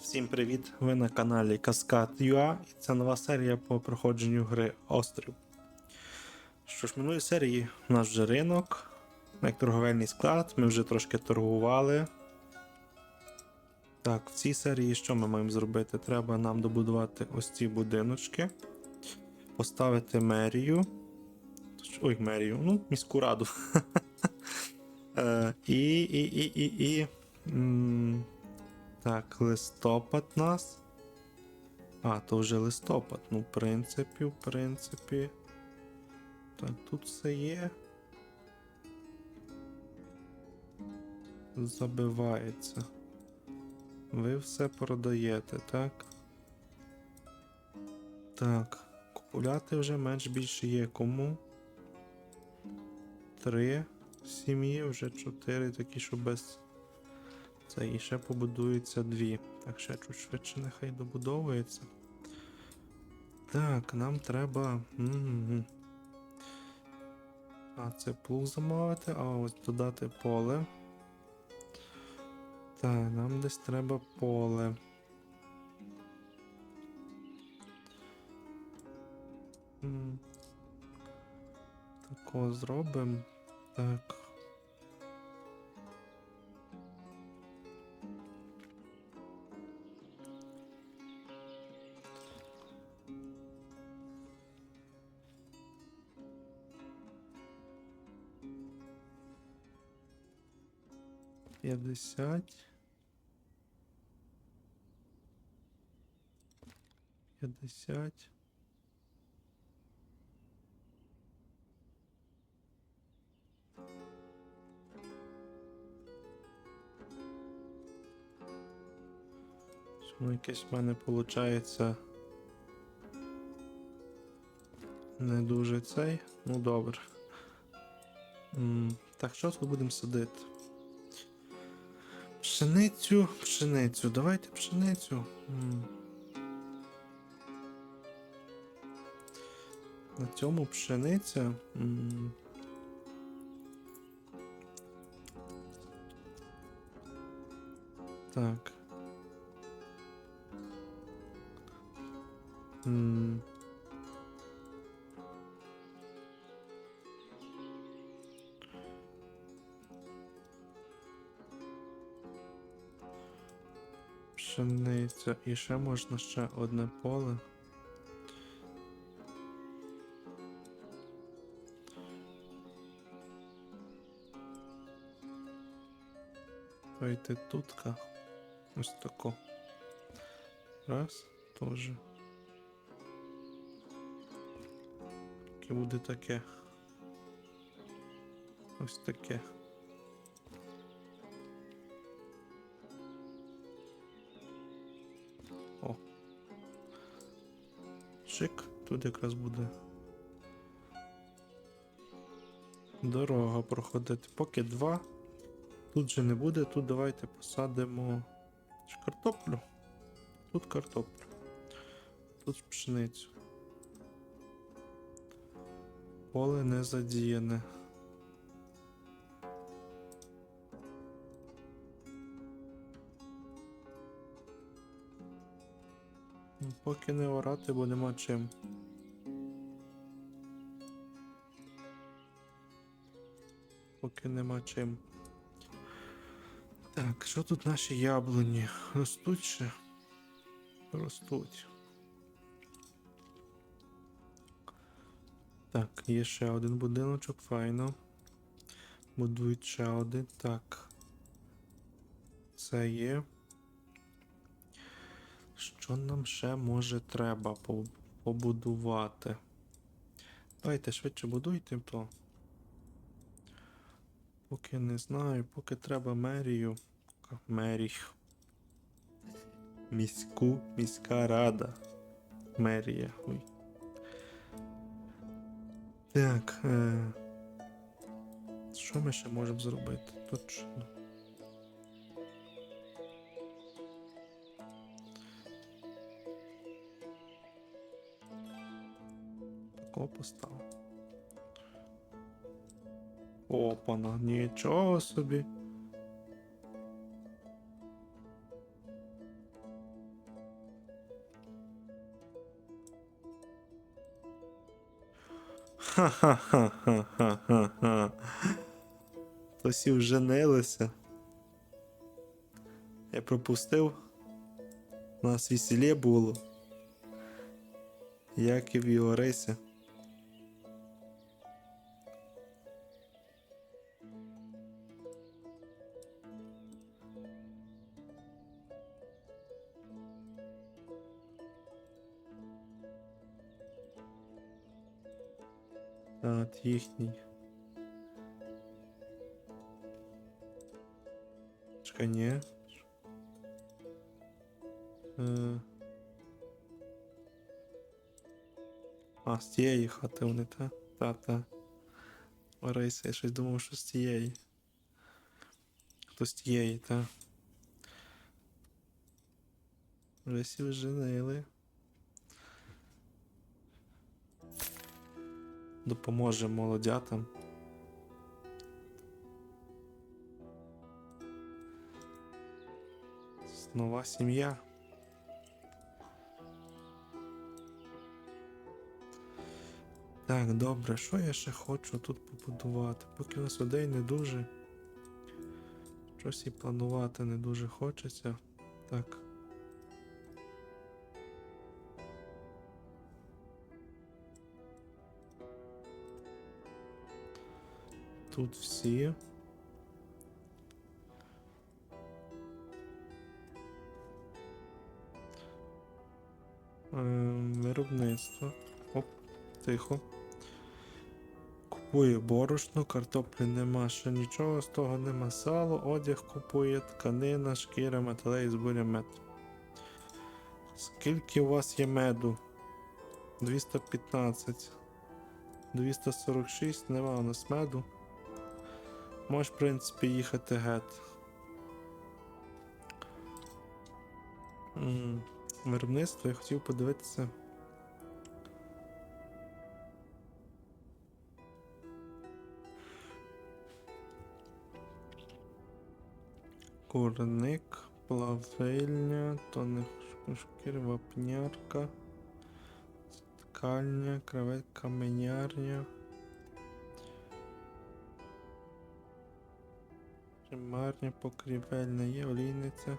Всім привіт! Ви на каналі Каскад.ua і це нова серія по проходженню гри Острів. Що ж, минулої серії у нас вже ринок, як торговельний склад, ми вже трошки торгували. Так, в цій серії що ми маємо зробити? Треба нам добудувати ось ці будиночки, поставити мерію. Ой, мерію, ну, міську раду. Е, І, і, і, і, і. Так, листопад нас. А, то вже листопад. Ну, в принципі, в принципі. Так, тут все є. Забивається. Ви все продаєте, так? Так. Купуляти вже менш більше є кому. Три сім'ї, вже чотири такі, що без. Це і ще побудується дві. Так, ще чуть швидше нехай добудовується. Так, нам треба. А, це плуг замовити, а ось додати поле. Так, нам десь треба поле. М. Такого зробимо. Так. П'ятдесят. П'ятдесят. Ну, якесь в мене виходить. Не дуже цей. Ну добре. Так, що тут будемо садити? Пшеницю, пшеницю. Давайте пшеницю. На цьому пшениця. Так. Пшениця. І ще можна ще одне поле. Давайте тутка. Ось тако. Раз, тоже. Яке буде таке. Ось таке. Шик, тут якраз буде. Дорога проходити. Поки два. Тут же не буде, тут давайте посадимо картоплю. Тут картоплю. Тут пшеницю. Поле не задіяне. Поки не орати, бо нема чим. Поки нема чим. Так, що тут наші яблуні? Ростуть ще? Ростуть. Так, є ще один будиночок, файно. Будують ще один. Так. Це є. Що нам ще може треба побудувати? Давайте швидше будуйте то. Поки не знаю, поки треба мерію. Мерію. Міську, міська рада. Мерія. Ой. Так. Е... Що ми ще можемо зробити? Точно. такого поставив. Опана, нічого собі. Ха-ха-ха-ха-ха-ха. Тосі вженилися. Я пропустив. У нас весілє було. Як і в Йоресі. Їхній. Чекай, ні. Е. А, з тієї хати вони, та? Та, та. Орейся, я щось думав, що з тієї. Хто з тієї, та. Вже всі вженили. Допоможе молодятам. Нова сім'я. Так, добре, що я ще хочу тут побудувати? Поки у нас людей не дуже. Щось і планувати не дуже хочеться. Так. Тут всі. Ем, Виробництво. Оп, тихо. Купує борошно, картоплі нема, ще нічого з того нема. Сало, одяг купує, тканина, шкіра, металей, збуря мед. Скільки у вас є меду? 215. 246, нема у нас меду. Можеш, в принципі, їхати геть. Виробництво я хотів подивитися. Курник, плавильня, тоник шкір, вапнярка, ткальня, кравець, каменярня. Примарня, покрівельна є, олійниця.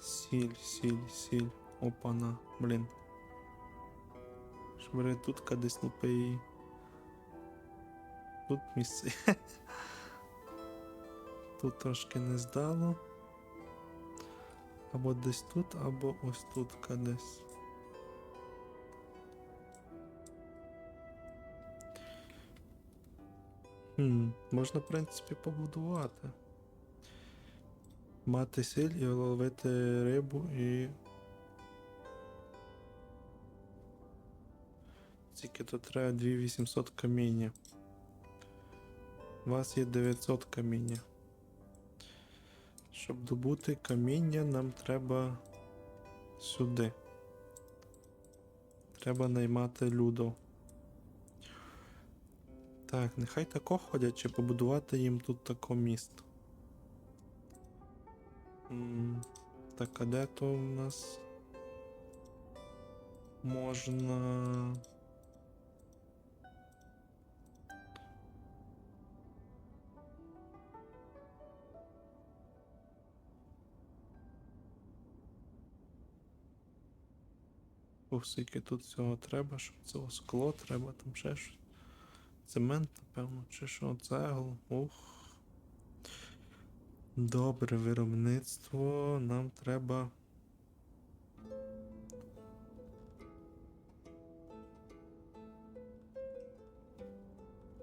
Сіль, сіль, сіль. Опана, блін. Шбери тут кадись лупи її. Тут місце. Тут трошки не здало. Або десь тут, або ось тут кадись. Хм, можна, в принципі, побудувати. Мати сіль і ловити рибу і. Тільки то треба 2800 каміння. У вас є 900 каміння. Щоб добути каміння, нам треба сюди. Треба наймати людо. Так, нехай тако ходять, чи побудувати їм тут тако місто. Так, а де то у нас можна. Ух, скільки тут всього треба, щоб цього скло треба, там ще щось. Цемент, напевно, чи що, цеглу. Ух. Добре виробництво. Нам треба.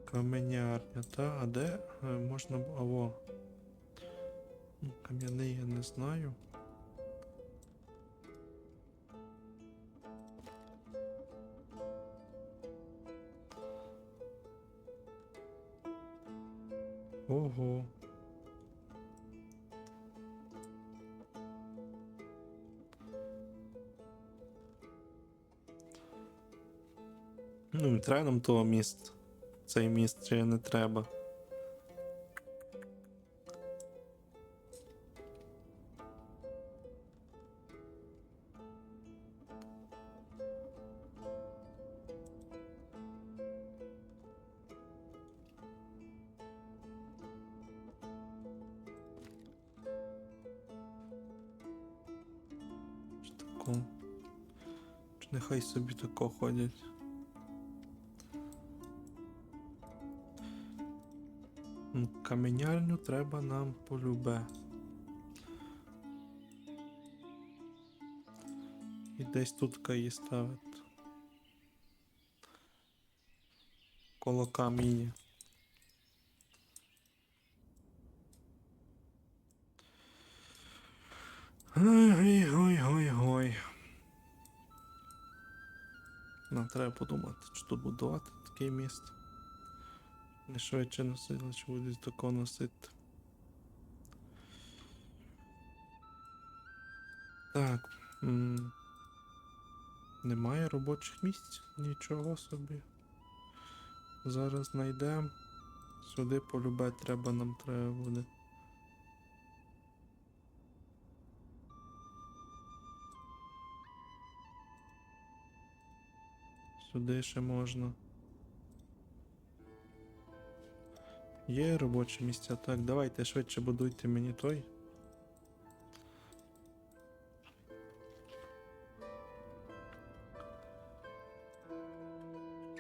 Каменярня, та? А де е, можна. Аво. Ну, Кам'яний я не знаю. Ого. Ну, треба нам того міст. Цей міст ще не треба. Тако ходять. Каменяльню треба нам полюбе. І десь тут її ставити. Коло каміння. Ой, Нам треба подумати, чи тут будувати такий міст. Не швидше носити, чи будуть тако носити. Так. м, Немає робочих місць, нічого собі. Зараз знайдемо. Сюди полюбати треба, нам треба буде. Сюди ще можна. Є робочі місця. Так, давайте швидше будуйте мені той.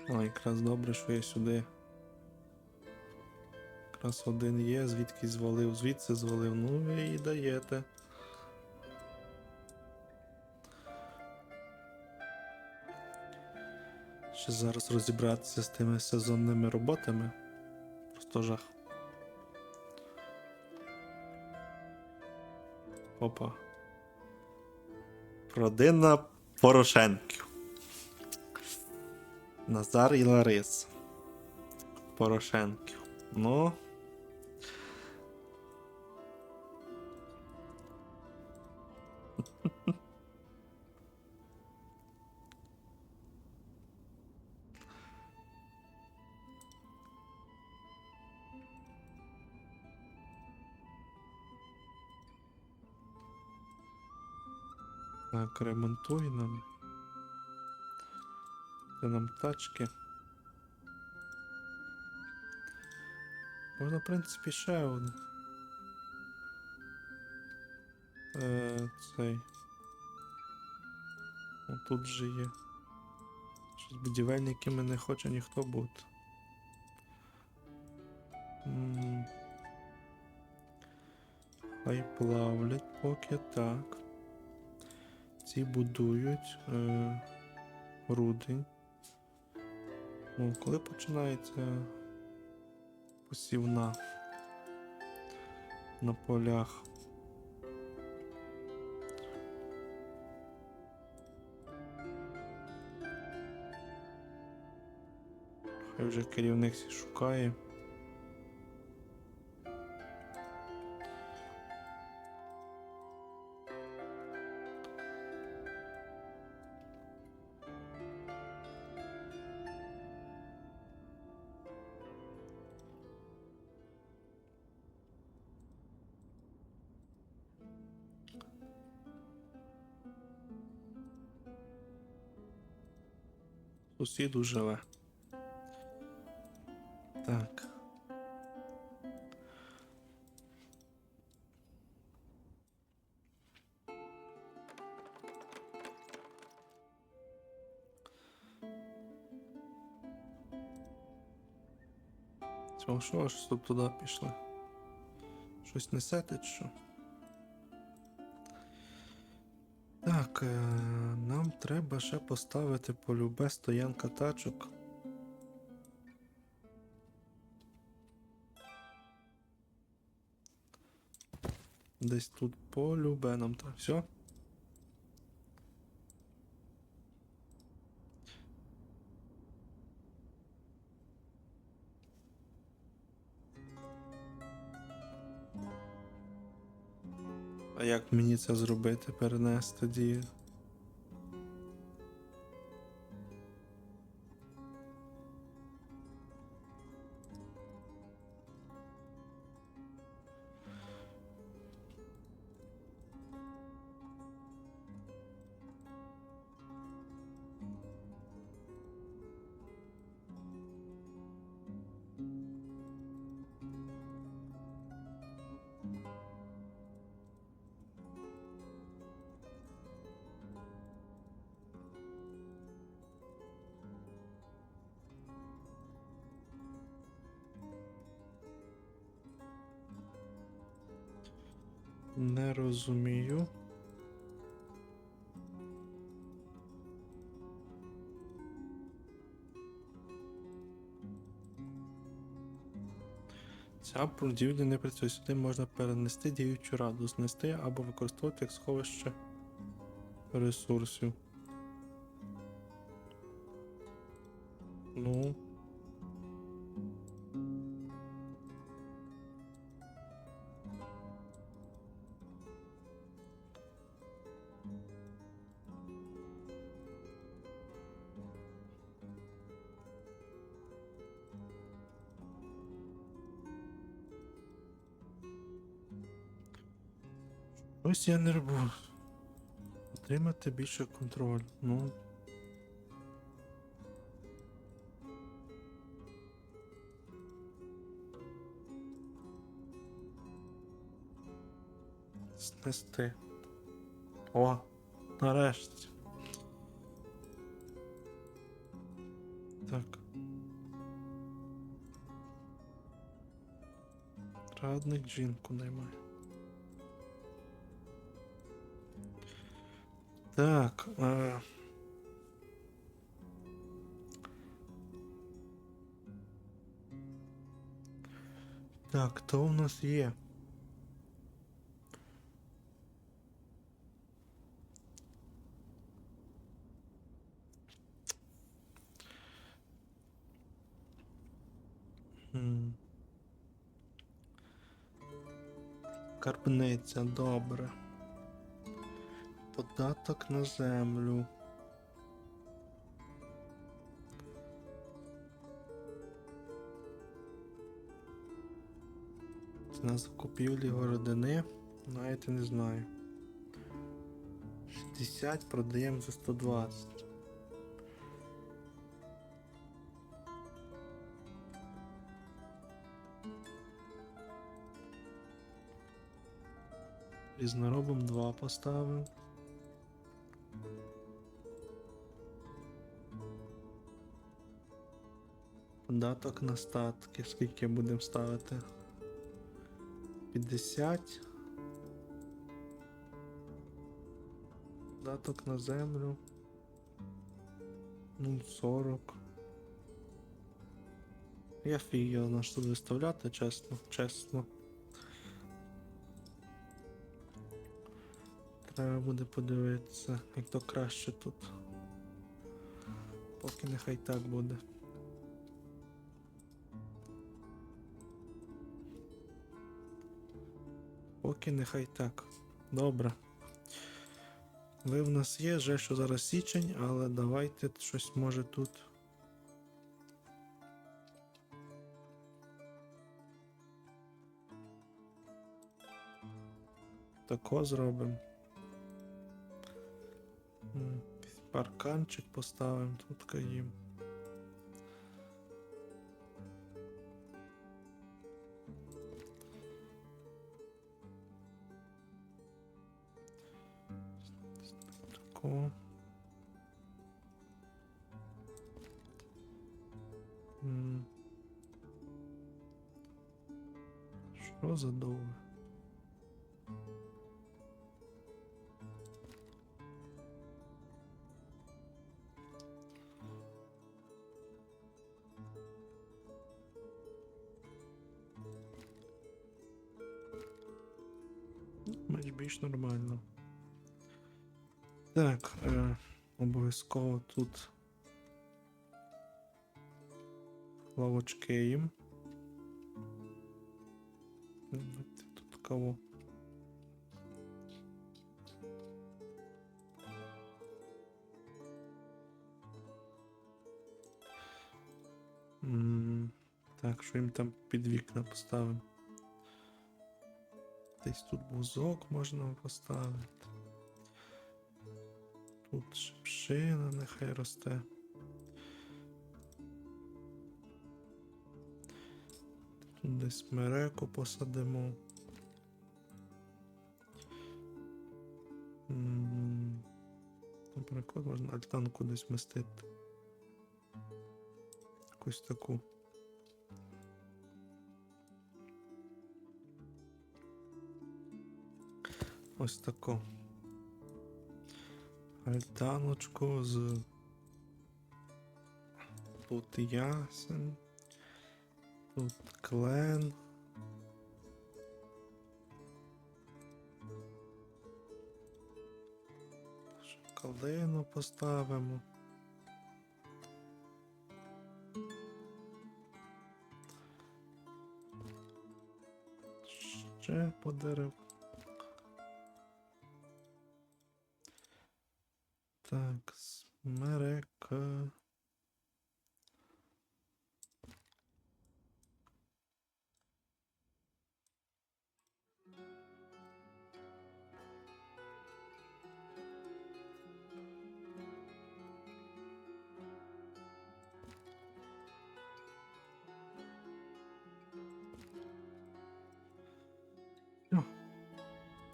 О, якраз добре, що я сюди. Якраз один є, звідки звалив, звідси звалив. Ну і даєте. Ще зараз розібратися з тими сезонними роботами. Просто жах. Опа. Родина Порошенків. Назар і Ларис. Порошенків. Ну. Так, ремонтуй нам. Це нам тачки. Можна, в принципі, ще один. Е, цей. О, тут же є. Щось будівельниками не хоче ніхто бути. Хай плавлять поки так. Ці будують е, рудень. Ну, коли починається посівна на полях? Хай вже керівник шукає. Сусіду живе. Так. Цього що ж тут туди пішли? Щось несете що? Так, е, нам треба ще поставити полюбе стоянка тачок. Десь тут полюбе нам так. Все? А як мені це зробити? Перенести дію? Не розумію. Ця будівля не працює. Сюди можна перенести діючу раду, знести або використовувати як сховище ресурсів. Ну. Ось я не. Отримати більше контроль. Ну. Снести. О, нарешті. Так. Радник жінку наймає. Так. Е... Так, то у нас є. М. Добре. Податок на землю. Ціна закупівлі городини. Навіть не знаю. 60 продаємо за 120. Різноробом 2 поставив. Податок на статки. Скільки будемо ставити? 50. Податок на землю. Ну, 40. Я фіг на що виставляти, чесно, чесно. Треба буде подивитися, як то краще тут. Поки нехай так буде. Поки нехай так. Добре. Ви в нас є, жаль, що зараз січень, але давайте щось може тут. Тако зробимо. Парканчик поставимо тут каїм. Тако. Що за довго? Більш нормально. Так, е, обов'язково тут лавочки їм. Тут кого? М, Так, що їм там під вікна поставимо? Десь тут бузок можна поставити. Тут нехай росте. Тут десь смереку посадимо. Наприклад, можна альтанку десь містити. Якусь таку. ось таку альтаночку з. Тут ясен. Тут клен. Калину поставимо. Ще по дерев. Так, смерека.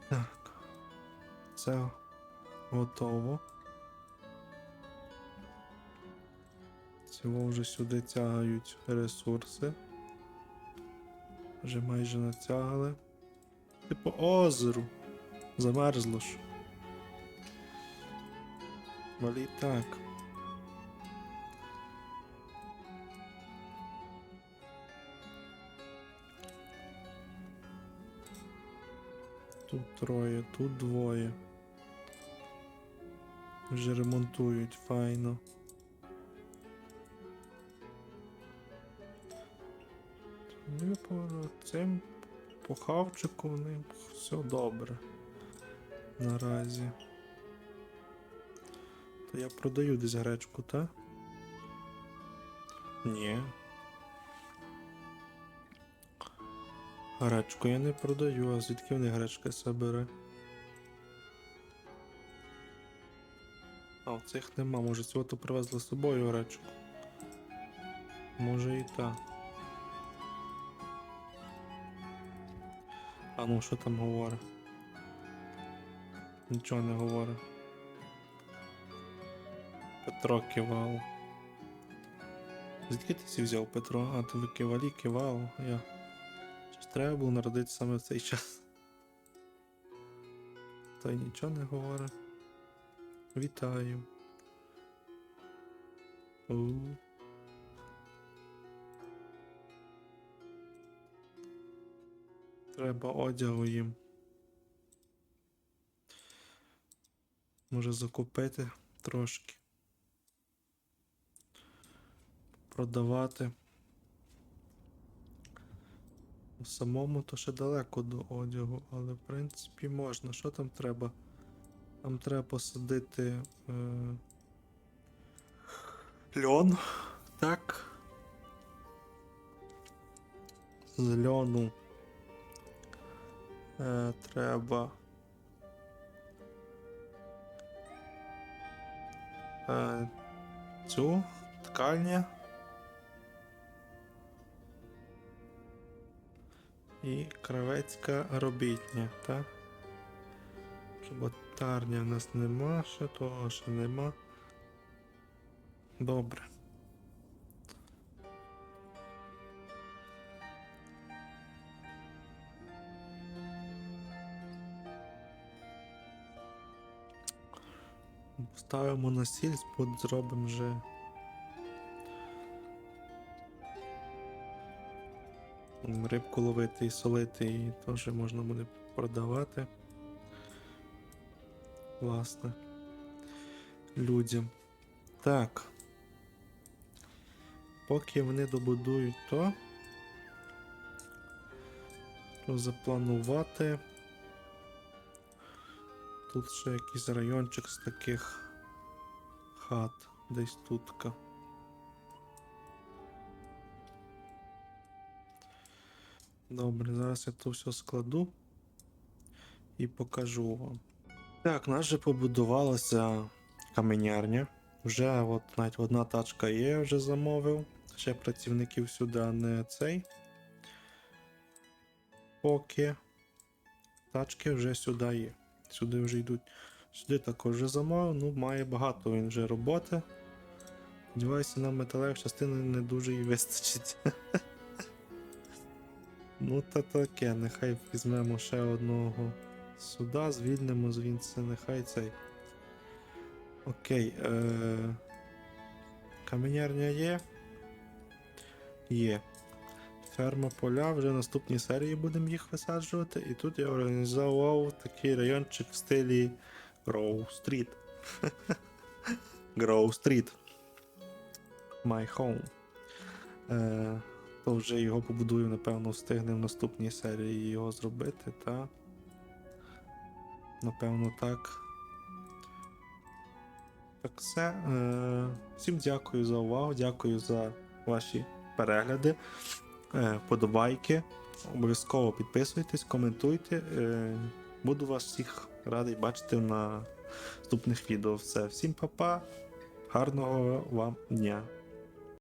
Так. Це готово. Цього вже сюди тягають ресурси. Вже майже натягали. Типу озеру. Замерзло ж. Малі так. Тут троє, тут двоє. Вже ремонтують файно. Цим по хавчику в них все добре. Наразі. То я продаю десь гречку, та? Ні. Гречку я не продаю, а звідки вони гречка себе А, цих нема, може цього то привезли з собою гречку. Може і так. А ну що там говорить? Нічого не говорить. Петро кивав. Звідки ти сі взяв Петро? А, ви кивалі кивав. Я. Чи ж треба було народитися саме в цей час? Та й нічого не говорить. Вітаю. У. Треба одягу їм. Може закупити трошки. Продавати. Самому то ще далеко до одягу, але в принципі можна. Що там треба? Там треба посадити е... льон. Так. З льону е, треба. Е, цю ткальня. І кравецька робітня, так? Чоботарня в нас нема, ще того ще нема. Добре. Ставимо на сіль, зробимо вже. Рибку ловити і солити, і теж можна буде продавати. Власне. Людям. Так. Поки вони добудують то, то запланувати. Тут ще якийсь райончик з таких хат, десь тутка. Добре, зараз я то все складу і покажу вам. Так, у нас же побудувалася каменярня. Вже от навіть одна тачка є, я вже замовив. Ще працівників сюди не цей. Поки тачки вже сюди є. Сюди вже йдуть. Сюди також вже замовив, ну має багато він вже роботи. Сподіваюся, нам металевих частини не дуже і вистачить. Ну, та таке, нехай візьмемо ще одного Сюди звільнимо звідси, нехай цей. Окей. Е... Каменярня є. Є. Ферма поля, вже в наступній серії будемо їх висаджувати. І тут я організував такий райончик в стилі Grove Street. Grove Street. My home. Е, то вже його побудую, напевно, встигне в наступній серії його зробити, та. Напевно, так. Так все. Е, всім дякую за увагу, дякую за ваші перегляди, е, подобайки. Обов'язково підписуйтесь, коментуйте. Е, буду вас всіх радий бачити на наступних відео. Все. Всім па-па, гарного вам дня!